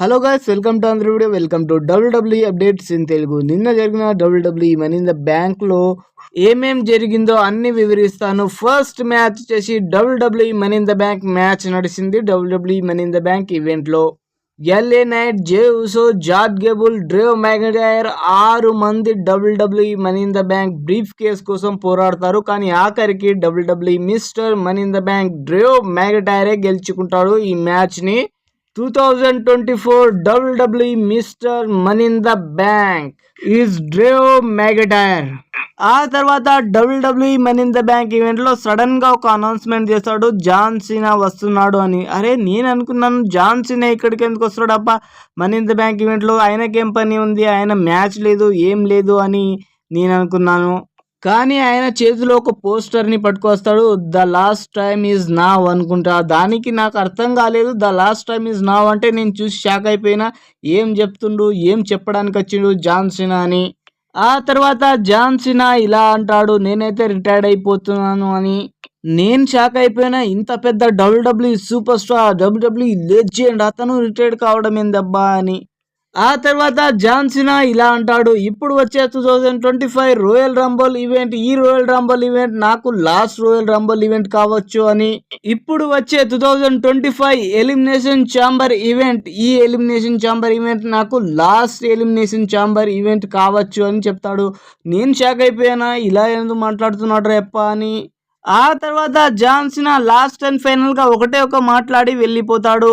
Hello guys welcome to Andhra video welcome to W W updates in Telugu నిన్న జరిగిన WWE money in the బ్యాంక్లో ఏమేం జరిగిందో అన్ని వివరిస్తాను. ఫస్ట్ మ్యాచ్ వచ్చేసి W W Money in the Bank match నడిచింది. W W Money in the Bank ఈవెంట్లో L A Knight Jey Uso George Gable Drew McIntyre ఆరు మంది W W Money in the Bank briefcase కోసం పోరాడతారు. కానీ ఆఖరికి W W mister Money in the Bank Drew మ్యాగడైరే గెలుచుకుంటాడు. ఈ మ్యాచ్ని two thousand twenty four W W mister Money in the Bank is Drew McIntyre ఆ తర్వాత W W Money in the Bank ఈవెంట్లో సడన్గా ఒక అనౌన్స్మెంట్ చేస్తాడు జాన్ సీనా వస్తున్నాడు అని. అరే నేను అనుకున్నాను జాన్ సీనా ఇక్కడికి ఎందుకు వస్తాడు అప్ప మనీ ఇన్ ద బ్యాంక్ ఈవెంట్లో ఆయనకేం పని ఉంది? ఆయన మ్యాచ్ లేదు ఏం లేదు అని నేను అనుకున్నాను. కానీ ఆయన చేతిలో ఒక పోస్టర్ని పట్టుకొస్తాడు. The last time is now అనుకుంటా. దానికి నాకు అర్థం కాలేదు. The last time is now అంటే నేను చూసి షాక్ అయిపోయినా. ఏం చెప్తుండు? ఏం చెప్పడానికి వచ్చిండు? జాన్ సినా అని. ఆ తర్వాత జాన్ సినా ఇలా అంటాడు. నేనైతే రిటైర్డ్ అయిపోతున్నాను అని. నేను షాక్ అయిపోయినా. ఇంత పెద్ద W W superstar W W legend అతను రిటైర్డ్ కావడం ఏందబ్బా అని. ఆ తర్వాత జాన్సినా ఇలా అంటాడు ఇప్పుడు వచ్చే two thousand twenty five Royal Rumble event ఈ రోయల్ రంబల్ ఈవెంట్ నాకు లాస్ట్ రోయల్ రంబల్ ఈవెంట్ కావచ్చు అని ఇప్పుడు వచ్చే two thousand twenty five Elimination Chamber event ఈ ఎలిమినేషన్ ఛాంబర్ ఈవెంట్ నాకు లాస్ట్ ఎలిమినేషన్ ఛాంబర్ ఈవెంట్ కావచ్చు అని చెప్తాడు. నేను షాక్ అయిపోయానా? ఇలా ఎందుకు మాట్లాడుతున్నాడు రెప్ప అని. ఆ తర్వాత జాన్సినా లాస్ట్ అండ్ ఫైనల్గా ఒకటే ఒక మాట్లాడి వెళ్ళిపోతాడు.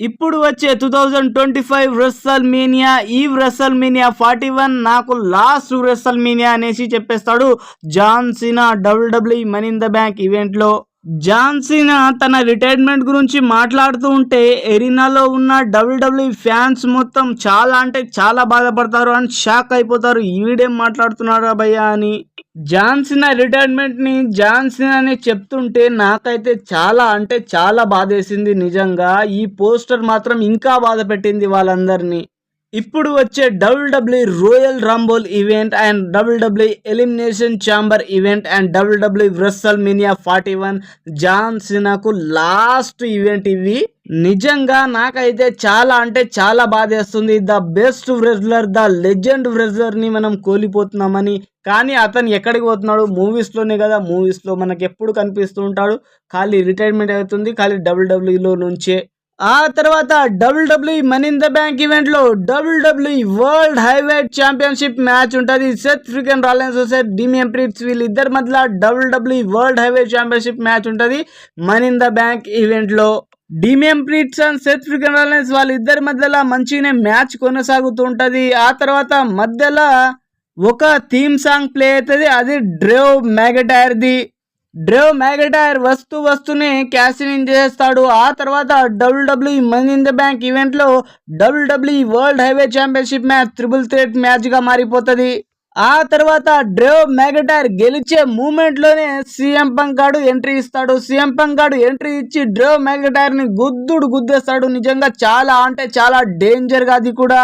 ఇప్పుడు వచ్చే two thousand twenty five WrestleMania ఈ రెస్సల్ మీనియా ఫార్టీ వన్ నాకు లాస్ట్ రెస్సల్ మీనియా అనేసి చెప్పేస్తాడు John Cena WWE Money in the Bank ఈవెంట్లో జాన్సీనా తన రిటైర్మెంట్ గురించి మాట్లాడుతూ ఉంటే ఎరినాలో ఉన్న డబ్ల్యూడబ్ల్యూ ఫ్యాన్స్ మొత్తం చాలా అంటే చాలా బాధపడతారు అని షాక్ అయిపోతారు. ఈవిడేం మాట్లాడుతున్నారా భయ్యా అని. జాన్సీనా రిటైర్మెంట్ని జాన్సీనా అని చెప్తుంటే నాకైతే చాలా అంటే చాలా బాధేసింది నిజంగా. ఈ పోస్టర్ మాత్రం ఇంకా బాధ పెట్టింది వాళ్ళందరినీ. ఇప్పుడు వచ్చే W W Royal Rumble event and W W Elimination Chamber event and W W WrestleMania forty one John సినాకు last event ఇవి. నిజంగా నాకైతే చాలా అంటే చాలా బాధేస్తుంది. The best wrestler the legend రెజ్లర్ని మనం కోల్పోతున్నామని. కానీ అతను ఎక్కడికి పోతున్నాడు? మూవీస్లోనే కదా. మూవీస్లో మనకి ఎప్పుడు కనిపిస్తూ ఉంటాడు? ఖాళీ రిటైర్మెంట్ అవుతుంది. ఖాళీ డబ్ల్యూడబ్ల్యూలో నుంచే. ఆ తర్వాత WWE Money in the Bank ఈవెంట్లో WWE world heavyweight championship match ఉంటుంది. Seth Freakin Rollins Seth Damian Priest వీళ్ళిద్దరి మధ్య WWE world heavyweight championship match ఉంటుంది. మనీ ఇన్ ద బ్యాంక్ ఈవెంట్లో Damian Priest and Seth Freakin Rollins వాళ్ళిద్దరి మధ్యలో మంచిగానే match కొనసాగుతూ ఉంటుంది. ఆ తర్వాత మధ్యలో ఒక థీమ్ సాంగ్ ప్లే అవుతుంది. అది డ్రేవ్ మ్యాగటైర్ది డ్రేవ్ మ్యాగటైర్ వస్తూ వస్తూనే క్యాసిన్ ఇన్ చేస్తాడు. ఆ తర్వాత W W Money in the Bank ఈవెంట్లో W W world heavyweight championship match triple threat మ్యాచ్గా మారిపోతుంది. ఆ తర్వాత డ్రేవ్ మ్యాగటైర్ గెలిచే మూమెంట్లోనే సీఎం పంకాడు ఎంట్రీ ఇస్తాడు. సీఎం పంకాడు ఎంట్రీ ఇచ్చి డ్రేవ్ మ్యాగటైర్ని గుద్దుడు గుద్దేస్తాడు. నిజంగా చాలా అంటే చాలా డేంజర్గా అది కూడా.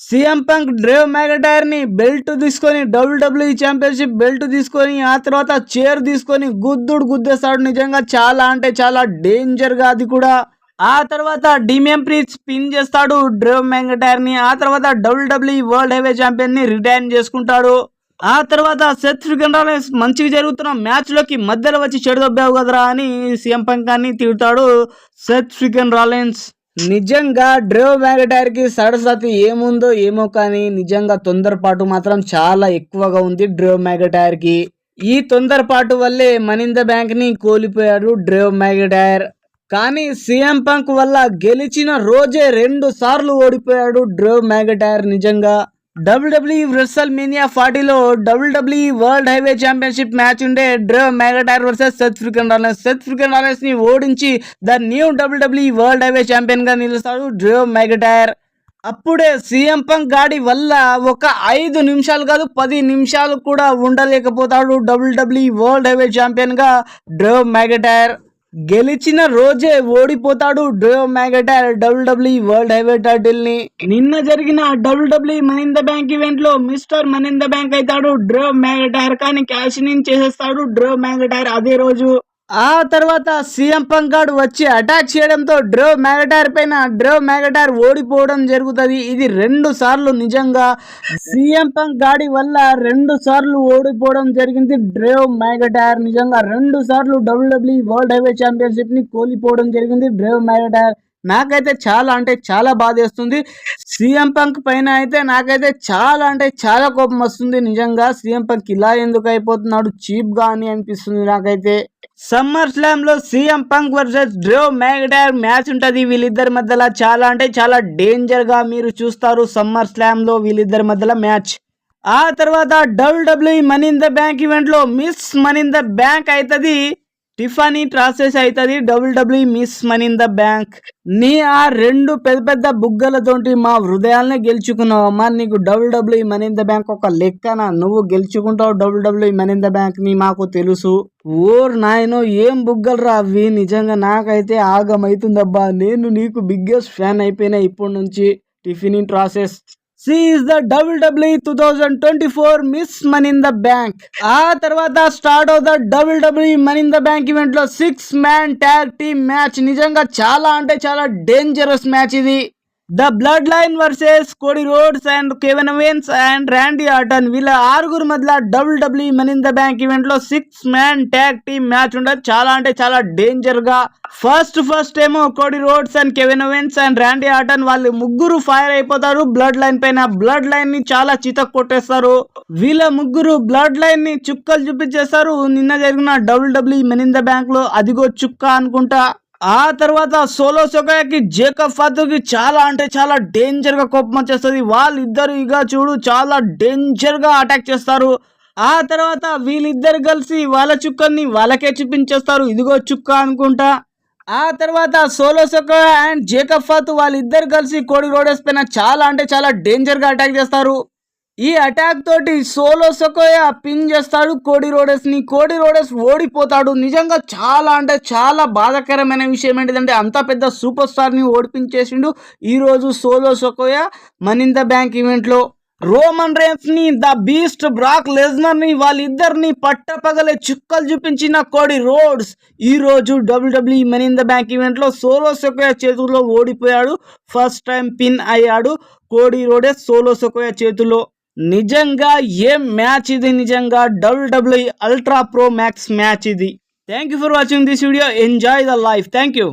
సీఎం పంక్ డ్రేవ్ మ్యాగటైర్ని బెల్ట్ తీసుకొని డబ్ల్యూడబ్ల్యూ ఛాంపియన్షిప్ బెల్ట్ తీసుకొని ఆ తర్వాత చైర్ తీసుకొని గుద్దుడు గుద్దేస్తాడు నిజంగా. చాలా అంటే చాలా డేంజర్గా అది కూడా. ఆ తర్వాత డిమియం ప్రీత్ స్పిన్ చేస్తాడు డ్రేవ్ మ్యాగటైర్ని ఆ తర్వాత డబ్ల్యూడబ్ల్యూ వరల్డ్ హెవీ ఛాంపియన్ని రిటైర్ చేసుకుంటాడు. ఆ తర్వాత సెత్ ఫ్రిగండాలెన్స్ మంచిగా జరుగుతున్న మ్యాచ్లోకి మధ్యలో వచ్చి చెడుదొబ్బావు కదరా అని సీఎం పంక్ తిడతాడు సెత్ ఫ్రిగన్ రాలెన్స్ నిజంగా డ్రేవ్ మ్యాగటైర్కి సరస్వతి ఏముందో ఏమో కానీ నిజంగా తొందరపాటు మాత్రం చాలా ఎక్కువగా ఉంది డ్రేవ్ మ్యాగటైర్కి ఈ తొందరపాటు వల్లే మనింద బ్యాంక్ని కోల్పోయాడు డ్రేవ్ మ్యాగటైర్ కానీ సీఎం పంక్ వల్ల గెలిచిన రోజే రెండు సార్లు ఓడిపోయాడు డ్రేవ్ మ్యాగటైర్ నిజంగా. W W రెస్సల్ మీనియా ఫార్టీలో W W world heavyweight championship match ఉండే Drew McIntyre versus Seth Freakin Rollins Seth Freakin రాలెన్స్ని ఓడించి the new W W world heavyweight ఛాంపియన్గా నిలుస్తాడు డ్రో మెగాటైర్ అప్పుడే సీఎం పంక్ గాడి వల్ల ఒక ఐదు నిమిషాలు కాదు పది నిమిషాలు కూడా ఉండలేకపోతాడు డబ్ల్యూడబ్ల్యూ వరల్డ్ హైవే ఛాంపియన్గా డ్రో మెగాటైర్ మ్యాగటైర్ గెలిచిన రోజే ఓడిపోతాడు Drew McIntyre W W world heavyweight టైటిల్ని నిన్న జరిగిన W W Money in the Bank ఈవెంట్లో mister Money in the Bank అవుతాడు డ్రో మ్యాగటైర్ కానీ క్యాష్ ఇన్ చేసేస్తాడు డ్రో మ్యాగటైర్ అదే రోజు. ఆ తర్వాత సీఎం పంకాడ్ వచ్చి అటాక్ చేయడంతో డ్రో మ్యాగటార్ పైన డ్రో మ్యాగటార్ ఓడిపోవడం జరుగుతుంది. ఇది రెండు సార్లు నిజంగా సీఎం పంక్ గాడి వల్ల రెండు సార్లు ఓడిపోవడం జరిగింది. డ్రో మ్యాగటార్ నిజంగా రెండు సార్లు డబ్ల్యూడబ్ల్యూ వరల్డ్ హైవే ఛాంపియన్షిప్ని కోల్పోవడం జరిగింది. డ్రో మ్యాగటార్ నాకైతే చాలా అంటే చాలా బాధేస్తుంది సీఎం పంక్ పైన అయితే నాకైతే చాలా అంటే చాలా కోపం వస్తుంది. నిజంగా సీఎం పంక్ ఇలా ఎందుకు అయిపోతున్నాడు? చీప్గా అని అనిపిస్తుంది నాకైతే. సమ్మర్ స్లామ్లో CM Punk versus Drew McIntyre match ఉంటుంది. వీళ్ళిద్దరి మధ్యలో చాలా అంటే చాలా డేంజర్గా మీరు చూస్తారు సమ్మర్ స్లామ్లో వీళ్ళిద్దరి మధ్యలో మ్యాచ్. ఆ తర్వాత W W Money in the Bank ఈవెంట్లో miss Money in the Bank అవుతుంది టిఫానీ ట్రాసెస్ అవుతుంది W W miss Money in the Bank. నీ ఆ రెండు పెద్ద పెద్ద బుగ్గలతోటి మా హృదయాలనే గెలుచుకున్నావమ్మా నీకు W W Money in the Bank ఒక లెక్కన. నువ్వు గెలుచుకుంటావు W W Money in the బ్యాంక్ని మాకు తెలుసు. ఓర్ నాయనో ఏం బుగ్గలు రా అవి నిజంగా నాకైతే ఆగమవుతుందబ్బా నేను నీకు బిగ్గెస్ట్ ఫ్యాన్ అయిపోయినా ఇప్పటి నుంచి. Tiffany ట్రాసెస్ she is the W W W two thousand twenty four miss Money in the Bank ఆ తర్వాత start అవుత W W W in the Bank ఈవెంట్లో six man tag team match నిజంగా చాలా అంటే చాలా డేంజరస్ మ్యాచ్ ఇది. The Bloodline versus Cody Rhodes and Kevin Owens and Randy Orton వీళ్ళ ఆరుగురు మధ్య W W W Money in the Bank ఈవెంట్లో six man tag team match ఉండదు. చాలా అంటే చాలా డేంజర్గా. ఫస్ట్ ఫస్ట్ ఏమో Cody Rhodes and Kevin Owens and Randy Orton వాళ్ళు ముగ్గురు ఫైర్ అయిపోతారు. బ్లడ్ లైన్ పైన బ్లడ్ లైన్ని చాలా చితక్ కొట్టేస్తారు. వీళ్ళ ముగ్గురు బ్లడ్ లైన్ని చుక్కలు చూపించేస్తారు. నిన్న జరిగిన W W W Money in the బ్యాంక్లో అదిగో చుక్క అనుకుంటా. ఆ తర్వాత సోలో సొకాయకి జేకబ్ ఫాతుకి చాలా అంటే చాలా డేంజర్గా కోపం వచ్చేస్తుంది. వాళ్ళిద్దరు ఇక చూడు చాలా డేంజర్గా అటాక్ చేస్తారు. ఆ తర్వాత వీళ్ళిద్దరు కలిసి వాళ్ళ చుక్కల్ని వాళ్ళకే చూపించేస్తారు. ఇదిగో చుక్క అనుకుంటా. ఆ తర్వాత Solo Sikoa and Jacob Fatu వాళ్ళిద్దరు కలిసి కోడి రోడెస్ పైన చాలా అంటే చాలా డేంజర్గా అటాక్ చేస్తారు. ఈ అటాక్ తోటి సోలో సకోయా పిన్ చేస్తాడు కోడి రోడెస్ని కోడి రోడెస్ ఓడిపోతాడు. నిజంగా చాలా అంటే చాలా బాధాకరమైన విషయం ఏంటిదంటే అంత పెద్ద సూపర్ స్టార్ని ఓడిపించేసిండు ఈరోజు Solo Sikoa Money in the Bank ఈవెంట్లో. రోమన్ రేన్స్ని ద బీస్ట్ బ్రాక్ లెజ్నర్ని వాళ్ళిద్దరిని పట్టపగలే చుక్కలు చూపించిన కోడి రోడ్స్ ఈ రోజు W W Money in the Bank ఈవెంట్లో సోలో సకోయా చేతుల్లో ఓడిపోయాడు. ఫస్ట్ టైం పిన్ అయ్యాడు కోడి రోడెస్ సోలో సకోయా చేతుల్లో. నిజంగా ఏం మ్యాచ్ ఇది? నిజంగా WWE ultra pro max match ఇది. Thank you for watching this video enjoy the life thank you